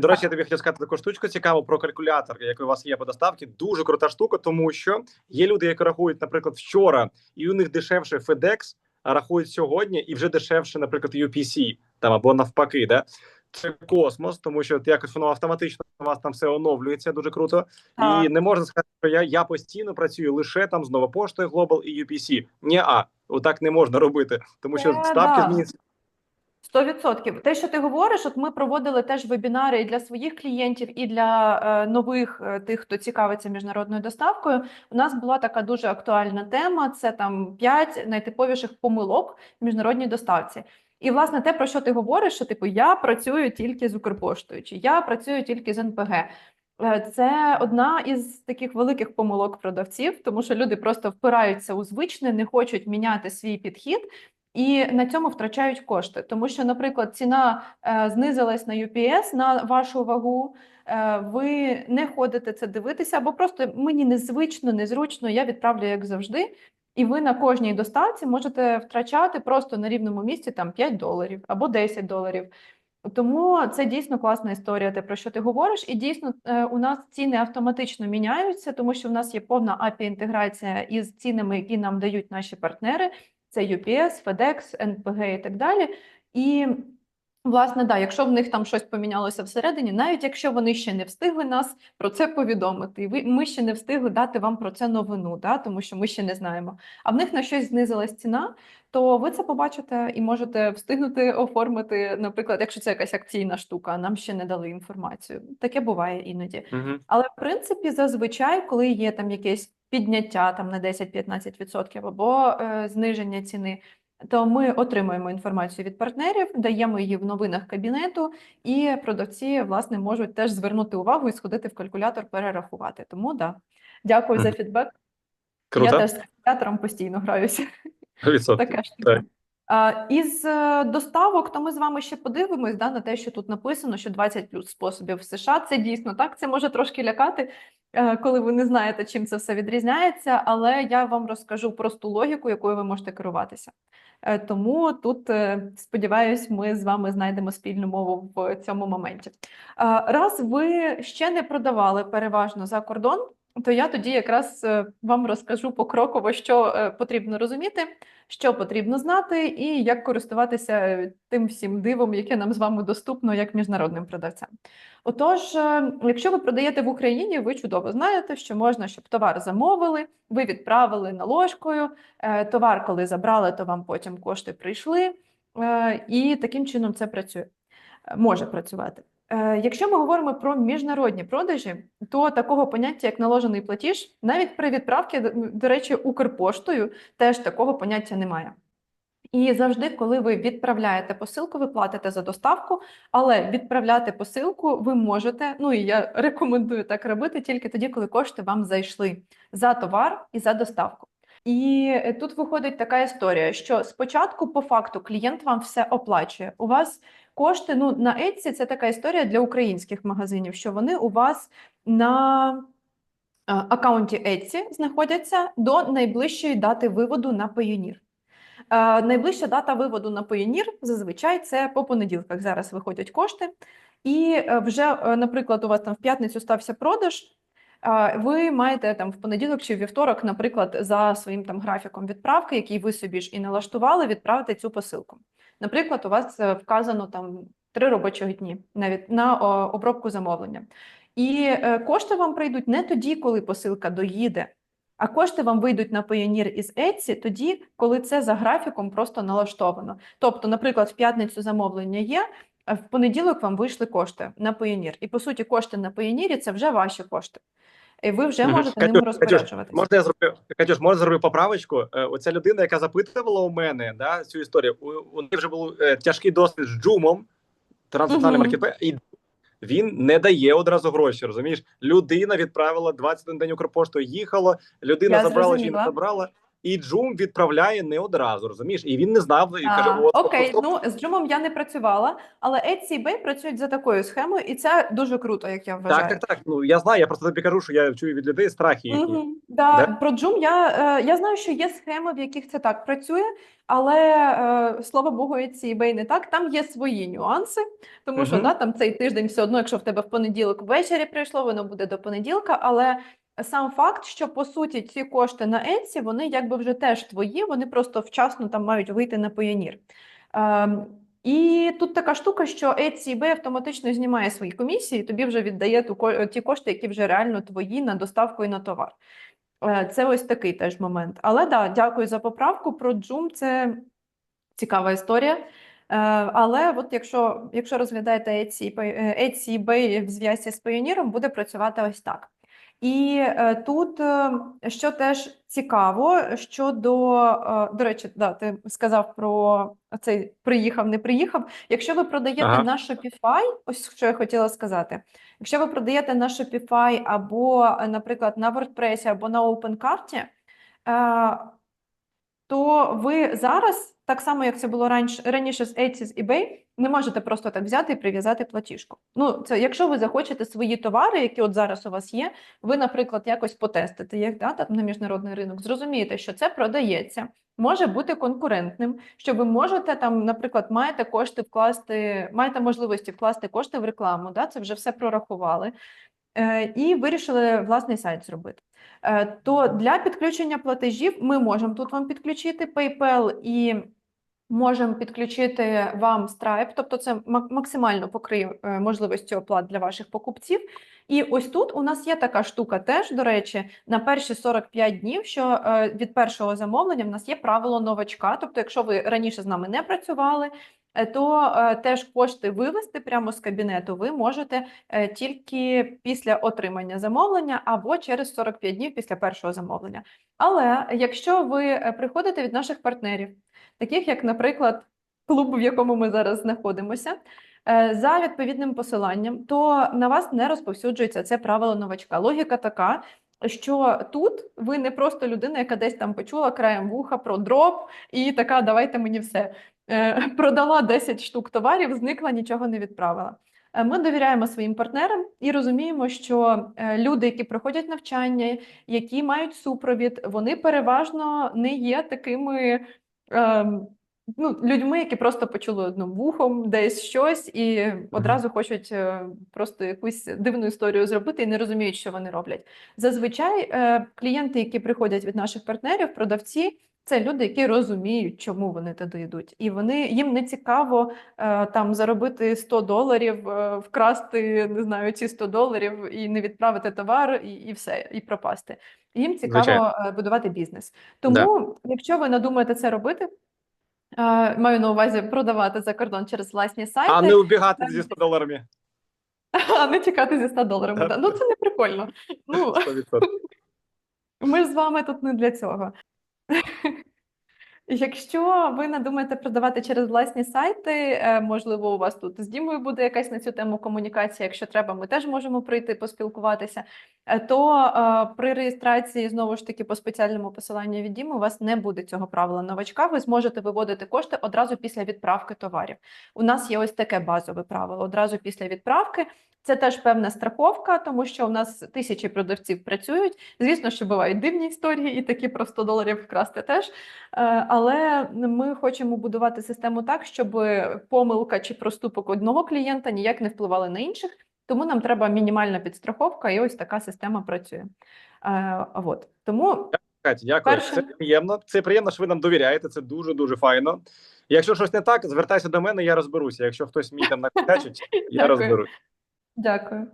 до речі, я тобі хотів сказати таку штучку цікаву про калькулятор, який у вас є по доставці. Дуже крута штука, тому що є люди, які рахують, наприклад, вчора, і у них дешевше FedEx, а рахують сьогодні, і вже дешевше, наприклад, UPC, там або навпаки, да. Це космос, тому що якось воно автоматично у вас там все оновлюється дуже круто, Так. і не можна сказати, що я, я постійно працюю лише там з Новопоштою Global і UPC. Ні, а отак не можна робити, тому що Це ставки змінюються. Сто відсотків. Те, що ти говориш, от ми проводили теж вебінари і для своїх клієнтів, і для е, нових е, тих, хто цікавиться міжнародною доставкою. У нас була така дуже актуальна тема: це там 5 найтиповіших помилок в міжнародній доставці. І власне те, про що ти говориш, що типу я працюю тільки з Укрпоштою, чи я працюю тільки з НПГ. Е, Це одна із таких великих помилок продавців, тому що люди просто впираються у звичне, не хочуть міняти свій підхід. І на цьому втрачають кошти, тому що, наприклад, ціна е, знизилась на UPS на вашу вагу. е, ви не ходите це дивитися, або просто мені незвично, незручно, я відправлю як завжди. І ви на кожній доставці можете втрачати просто на рівному місці там 5 доларів або 10 доларів. Тому це дійсно класна історія, те про що ти говориш. І дійсно е, у нас ціни автоматично міняються, тому що в нас є повна API інтеграція із цінами, які нам дають наші партнери. Це UPS, FedEx, NPG і так далі. І власне, да, якщо в них там щось помінялося всередині, навіть якщо вони ще не встигли нас про це повідомити, ви ми ще не встигли дати вам про це новину, да, тому що ми ще не знаємо. А в них на щось знизилась ціна, то ви це побачите і можете встигнути оформити, наприклад, якщо це якась акційна штука, нам ще не дали інформацію. Таке буває іноді. Угу. Але в принципі, зазвичай, коли є там якесь підняття там на 10-15% або е, зниження ціни, то ми отримуємо інформацію від партнерів, даємо її в новинах кабінету, і продавці власне можуть теж звернути увагу і сходити в калькулятор, перерахувати. Тому да, дякую за фідбек. Круто. Я теж з калькулятором постійно граюся. Така штука. Так. А, із е, доставок, то ми з вами ще подивимось да, на те, що тут написано, що 20 плюс способів в США. Це дійсно так. Це може трошки лякати, коли ви не знаєте, чим це все відрізняється. Але я вам розкажу просту логіку, якою ви можете керуватися. Е, Тому тут, е, сподіваюсь, ми з вами знайдемо спільну мову в цьому моменті. Раз ви ще не продавали переважно за кордон, то я тоді якраз е, вам розкажу покроково, що е, потрібно розуміти, що потрібно знати, і як користуватися е, тим всім дивом, яке нам з вами доступно як міжнародним продавцям. Отож, якщо ви продаєте в Україні, ви чудово знаєте, що можна, щоб товар замовили, ви відправили наложкою, товар, коли забрали, то вам потім кошти прийшли, і таким чином це працює, може працювати. Е, Якщо ми говоримо про міжнародні продажі, то такого поняття, як наложений платіж, навіть при відправці, до- речі, Укрпоштою теж такого поняття немає. І завжди, коли ви відправляєте посилку, ви платите за доставку, але відправляти посилку ви можете. Ну і я рекомендую так робити тільки тоді, коли кошти вам зайшли за товар і за доставку. І е, тут виходить така історія, що спочатку, по факту, клієнт вам все оплачує. У вас кошти ну на Etsy це така історія для українських магазинів, що вони у вас на е, аккаунті Etsy знаходяться до найближчої дати виводу на Payoneer. Е, Найближча дата виводу на Payoneer зазвичай це по понеділках. Зараз виходять кошти, і е, вже, наприклад, у вас там в п'ятницю стався продаж. Ви маєте там в понеділок чи вівторок, наприклад, за своїм там графіком відправки, який ви собі ж і налаштували, відправити цю посилку. Наприклад, у вас е, вказано там три робочих дні навіть на обробку замовлення. І е, кошти вам прийдуть не тоді, коли посилка доїде, а кошти вам вийдуть на Payoneer із Etsy тоді, коли це за графіком просто налаштовано. Тобто, наприклад, в п'ятницю замовлення є, а в понеділок вам вийшли кошти на Payoneer. І по суті, кошти на Payoneer – це вже ваші кошти. І ви вже можете Катюш, Катюш, розпоряджуватися. Можна я зроблю Катюш, можна зробити поправочку? Е, Оця людина, яка запитувала у мене да, цю історію, у, у неї вже був е, тяжкий досвід з Джумом, транснаціональний Мгм. маркетплейс, і він не дає одразу гроші. Розумієш, людина відправила 21 день Укрпоштою, їхала, людина Я забрала чи не забрала. І Джум відправляє не одразу, розумієш? І він не знав і каже: от окей, от, ну з Джумом я не працювала, але Etsy і eBay працюють за такою схемою, і це дуже круто, як я вважаю. так, так, так. Ну я знаю, я просто тобі кажу, що я чую від людей страхи. Мгм, да. Да? Про Joom я, е, я знаю, що є схеми, в яких це так працює, але е, слава Богу, ці eBay не так. Там є свої нюанси, тому що Мгм. да, там цей тиждень все одно, якщо в тебе в понеділок ввечері прийшло, воно буде до понеділка. Але сам факт, що по суті ці кошти на Etsy, вони якби вже теж твої, вони просто вчасно там мають вийти на Payoneer. Ем, і тут така штука, що Etsy eBay автоматично знімає свої комісії, тобі вже віддає ту ті кошти, які вже реально твої на доставку і на товар. Е, Це ось такий теж момент. Але да, дякую за поправку. Про Joom це цікава історія. Е, Але от якщо, якщо розглядаєте Etsy, е, Etsy eBay в зв'язці з Payoneer, буде працювати ось так. І е, тут, е, що теж цікаво, щодо, е, до речі, да, ти сказав про цей приїхав, не приїхав. Якщо ви продаєте Ага. на Shopify, ось що я хотіла сказати. Якщо ви продаєте на Shopify або, наприклад, на WordPress або на OpenCart, то ви зараз, так само як це було раніше, з Etsy, з eBay, не можете просто так взяти і прив'язати платіжку. Ну, це якщо ви захочете свої товари, які от зараз у вас є, ви, наприклад, якось потестите їх да, там, на міжнародний ринок, зрозумієте, що це продається, може бути конкурентним, що ви можете там, наприклад, маєте кошти вкласти, маєте можливості вкласти кошти в рекламу, да, це вже все прорахували. Е, і вирішили власний сайт зробити. Е, То для підключення платежів ми можемо тут вам підключити PayPal і можемо підключити вам Stripe, тобто це мак- максимально покриє е, можливості оплат для ваших покупців. І ось тут у нас є така штука теж, до речі, на перші 45 днів, що від першого замовлення в нас є правило новачка. Тобто, якщо ви раніше з нами не працювали, то е, теж кошти вивести прямо з кабінету ви можете е, тільки після отримання замовлення або через 45 днів після першого замовлення. Але якщо ви е, приходите від наших партнерів, таких як, наприклад, клуб, в якому ми зараз знаходимося, е, за відповідним посиланням, то на вас не розповсюджується це правило новачка. Логіка така. Що тут ви не просто людина, яка десь там почула краєм вуха про дроп, і така, давайте мені все. Е, Продала 10 штук товарів, зникла, нічого не відправила. Е, Ми довіряємо своїм партнерам і розуміємо, що е, люди, які проходять навчання, які мають супровід, вони переважно не є такими ем, ну, людьми, які просто почули одним вухом десь щось і одразу хочуть просто якусь дивну історію зробити і не розуміють, що вони роблять. Зазвичай клієнти, які приходять від наших партнерів, продавці. Це люди, які розуміють, чому вони туди йдуть, і вони їм не цікаво е, там заробити 100 доларів, е, вкрасти не знаю ці 100 доларів і не відправити товар, і, і все, і пропасти. Їм цікаво Звичайно. е, будувати бізнес. Тому, якщо ви надумаєте це робити, е, маю на увазі продавати за кордон через власні сайти, А не убігати зі 100 доларами. а не чекати зі 100 доларів. Так. Да. Ну це не прикольно. Ну 100%. Ми ж з вами тут не для цього. Якщо ви надумаєте продавати через власні сайти, е, можливо, у вас тут з Дімою буде якась на цю тему комунікація. Якщо треба, ми теж можемо прийти поспілкуватися. Е, То е, при реєстрації знову ж таки по спеціальному посиланню від Діми у вас не буде цього правила новачка. Ви зможете виводити кошти одразу після відправки товарів. У нас є ось таке базове правило одразу після відправки. Це теж певна страховка, тому що у нас тисячі продавців працюють. Звісно, що бувають дивні історії, і такі про 100 доларів вкрасти теж. Е, Але ми хочемо будувати систему так, щоб помилка чи проступок одного клієнта ніяк не впливали на інших. Тому нам треба мінімальна підстраховка, і ось така система працює. Е, От тому Катя, дякую. Перше. Це приємно. Це приємно, що ви нам довіряєте. Це дуже дуже файно. Якщо щось не так, звертайся до мене, я розберуся. Якщо хтось мій там накачить, я розберусь. дякую.